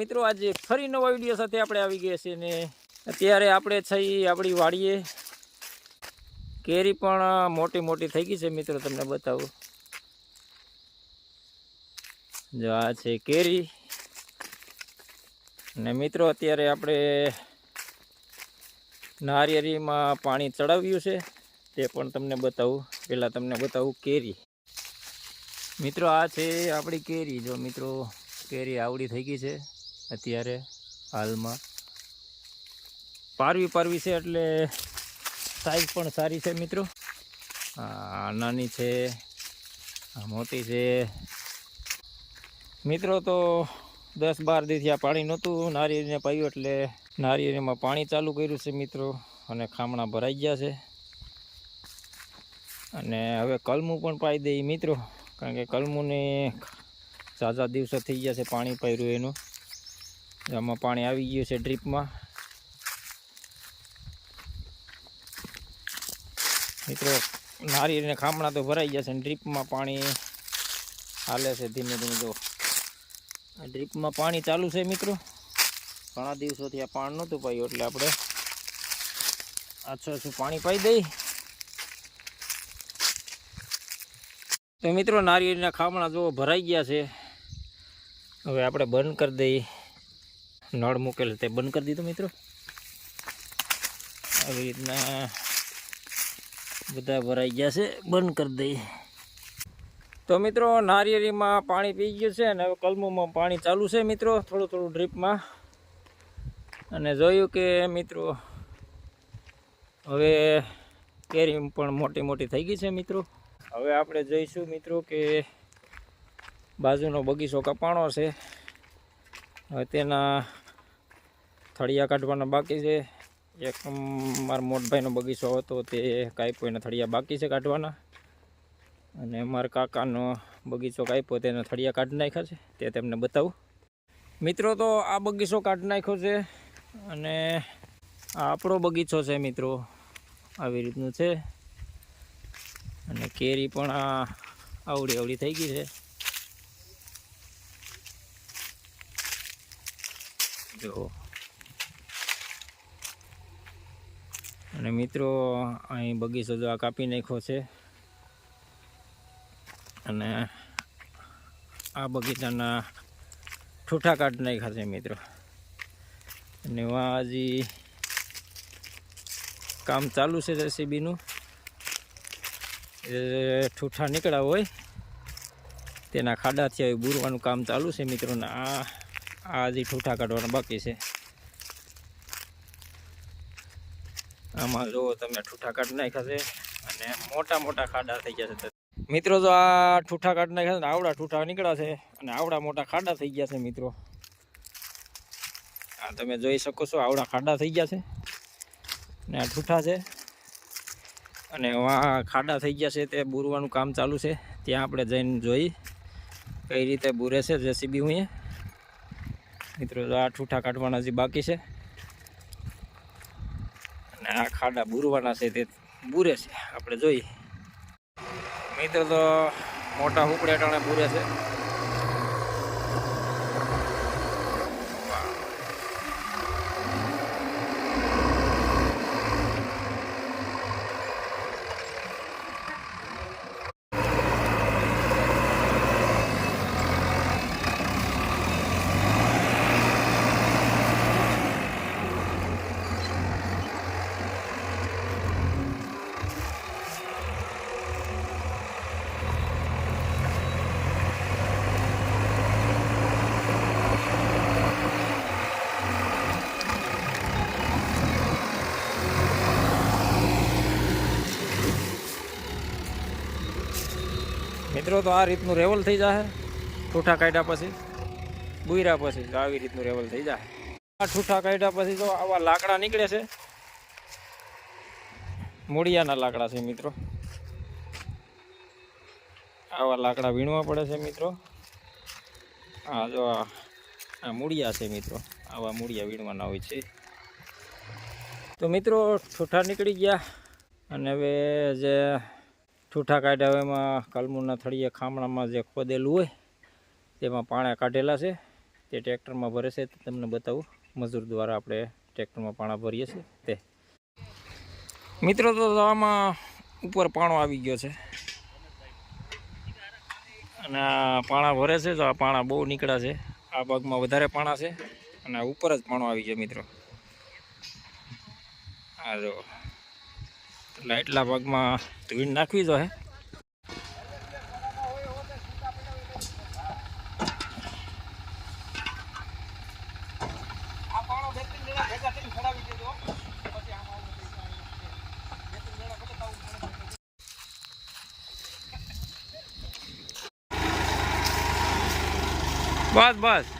મિત્રો, આજે ફરી નવા વીડિયો સાથે આપણે આવી ગયા છીએ ને અત્યારે આપણે થઈ આપણી વાડીએ. કેરી પણ મોટી મોટી થઈ ગઈ છે મિત્રો, તમને બતાવું. જો આ છે કેરી. ને મિત્રો, અત્યારે આપણે નારિયેરીમાં પાણી ચડાવ્યું છે, તે પણ તમને બતાવું. પહેલાં તમને બતાવું કેરી. મિત્રો, આ છે આપણી કેરી. જો મિત્રો, કેરી આવડી થઈ ગઈ છે. અત્યારે હાલમાં. પારવી પારવી છે એટલે સાઈઝ પણ સારી છે મિત્રો. આ નાની છે આ મોટી છે. મિત્રો તો દસ બાર દિવસથી આ પાણી નહોતું નારિયેળને પાયું એટલે નારિયેળીમાં પાણી ચાલુ કર્યું છે મિત્રો અને ખામણા ભરાઈ ગયા છે. અને હવે કલમું પણ પાઈ દઈએ મિત્રો કારણ કે કલમુને ઝાઝા દિવસો થઈ ગયા છે પાણી પાયું એનું. આમાં પાણી આવી ગયું છે ડ્રીપમાં. મિત્રો નારિયેળને ખામણા તો ભરાઈ ગયા છે ડ્રીપમાં પાણી હાલે છે ધીમે ધીમે જો. ડ્રીપમાં પાણી ચાલુ છે મિત્રો. ઘણા દિવસોથી આ પાણી નહોતું પાયું, એટલે આપણે આછું આછું પાણી પાઈ દઈ. તો મિત્રો, નારિયેળના ખામણા જો ભરાઈ ગયા છે, હવે આપણે બંધ કરી દઈએ. નળ મૂકેલ તે બંધ કરી દીધો મિત્રો. આવી રીતના બધા ભરાઈ ગયા છે, બંધ કરી દઈએ. તો મિત્રો, નારિયેળીમાં પાણી પી ગયું છે અને હવે કલમોમાં પાણી ચાલુ છે મિત્રો, થોડું થોડું ડ્રીપમાં. અને જોયું કે મિત્રો, હવે કેરી પણ મોટી મોટી થઈ ગઈ છે મિત્રો. હવે આપણે જોઈશું મિત્રો કે બાજુનો બગીચો કપાણો છે. હવે તેના થળિયા કાઢવાના બાકી છે. એક મારા મોટભાઈનો બગીચો હતો તે કાંઈ એના થળિયા બાકી છે કાઢવાના. અને મારા કાકાનો બગીચો કાપ્યો તેના થળિયા કાઢી નાખ્યા છે, તે તેમને બતાવું. મિત્રો, તો આ બગીચો કાઢી નાખ્યો છે અને આ આપણો બગીચો છે મિત્રો. આવી રીતનું છે. અને કેરી પણ આ આવડી આવડી થઈ ગઈ છે. જો. અને મિત્રો, અહીં બગીચો જો આ કાપી નાખ્યો છે. અને આ બગીચાના ઠૂઠા કાઢ નાખ્યા છે મિત્રો. અને વાં હજી કામ ચાલુ છે જેસીબીનું એ ઠૂઠા નીકળ્યા હોય, તેના ખાડાથી આવી બુરવાનું કામ ચાલુ છે મિત્રોને આ આ હજી ઠૂઠા કાઢવાના બાકી છે. આમાં જુઓ તમે, ઠૂઠા કાઢી નાખ્યા છે અને મોટા મોટા ખાડા થઈ ગયા છે. મિત્રો, જો આ ઠૂઠા કાઢી નાખ્યા છે આવડા ઠૂઠા નીકળ્યા છે અને આવડા મોટા ખાડા થઈ ગયા છે મિત્રો. આ તમે જોઈ શકો છો, આવડા ખાડા થઈ ગયા છે અને આ ઠૂઠા છે. અને આ ખાડા થઈ ગયા છે, તે બુરવાનું કામ ચાલુ છે. ત્યાં આપણે જઈને જોઈ કઈ રીતે બુરે છે, જેસીબી હું મિત્રો, જો આ ઠૂઠા કાઢવાના જે બાકી છે. આ ખાડા બુરવાના છે તે બુરે છે. આપણે જોઈએ. મિત્રો તો મોટા હુકડે ટાણે બુરે છે. મિત્રો, તો આ રીતનું રેવલ થઈ જાય ઠૂઠા કાઢ્યા પછી, બુયરા પછી તો આવી રીતનું રેવલ થઈ જાય આ ઠૂઠા કાઢ્યા પછી તો આવા લાકડા નીકળે છે. મૂળિયાના લાકડા છે મિત્રો. આવા લાકડા વીણવા પડે છે મિત્રો. હા જો આ આ મૂળિયા છે મિત્રો. આવા મૂળિયા વીણવાના હોય છે. તો મિત્રો, ઠૂઠા નીકળી ગયા. અને હવે જે ઠૂઠા કાઢ્યા હોય એમાં કલમુના થળીએ ખામણામાં જે ખોદેલું હોય, તેમાં પાણા કાઢેલા છે. તે ટ્રેક્ટરમાં ભરે છે. તમને બતાવું. મજૂર દ્વારા આપણે ટ્રેક્ટરમાં પાણા ભરીએ છીએ. તે. મિત્રો, તો આમાં ઉપર પાણો આવી ગયો છે. અને આ પાણા ભરે છે તો આ પાણા બહુ નીકળ્યા છે. આ ભાગમાં વધારે પાણા છે. અને ઉપર જ પાણો આવી ગયો, મિત્રો. આ જો. એટલે એટલા ભાગમાં ધૂળ નાખવી જોઈએ. બસ બસ.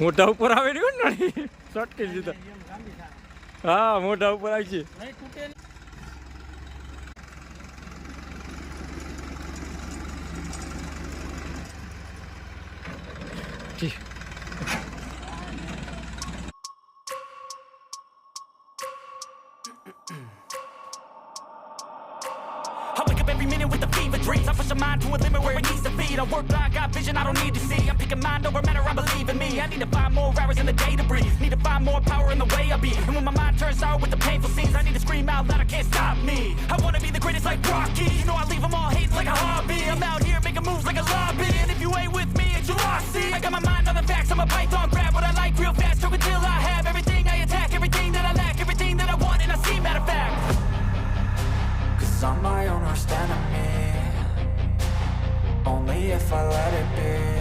મોઢા ઉપર આવે રહ્યું ને શોર્ટકટ જીધા હા મોઢા ઉપર આવી છે ઠીક. Every minute with the fever dreams. I push my mind to a limit where it needs to feed. I work blind, got vision I don't need to see. I'm picking mind over matter, I believe in me. I need to find more hours in the day to breathe. Need to find more power in the way I be. And when my mind turns sour with the painful scenes, I need to scream out loud, I can't stop me. I wanna be the greatest if I let it be.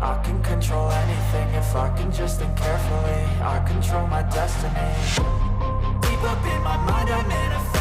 I can control anything if I can just think carefully. I control my destiny. Deep up in my mind, I manifest.